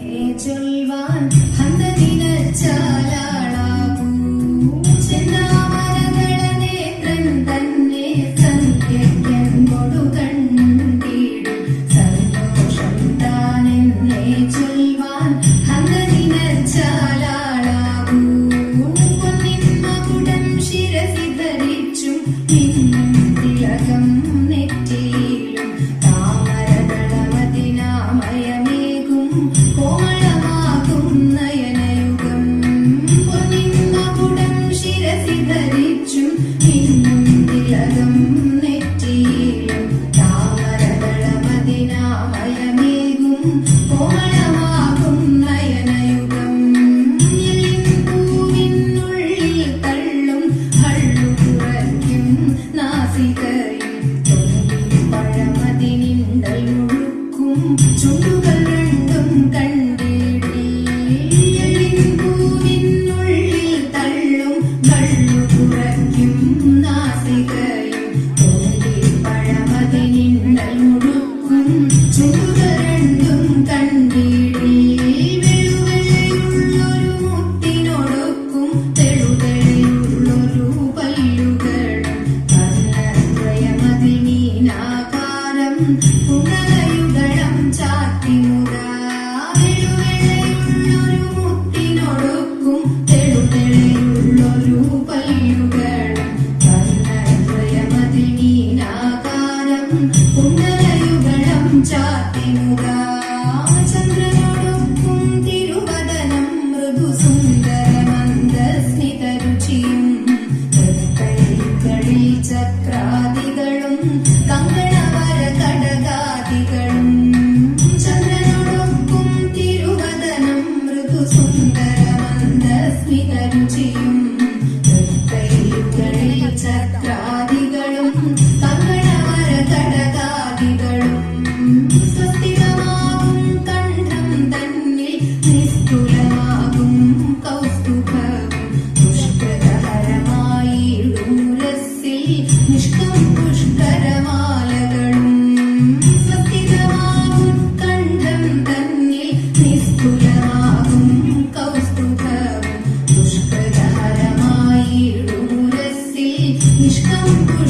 சொல்வான் அந்த தினச்சா nos campos.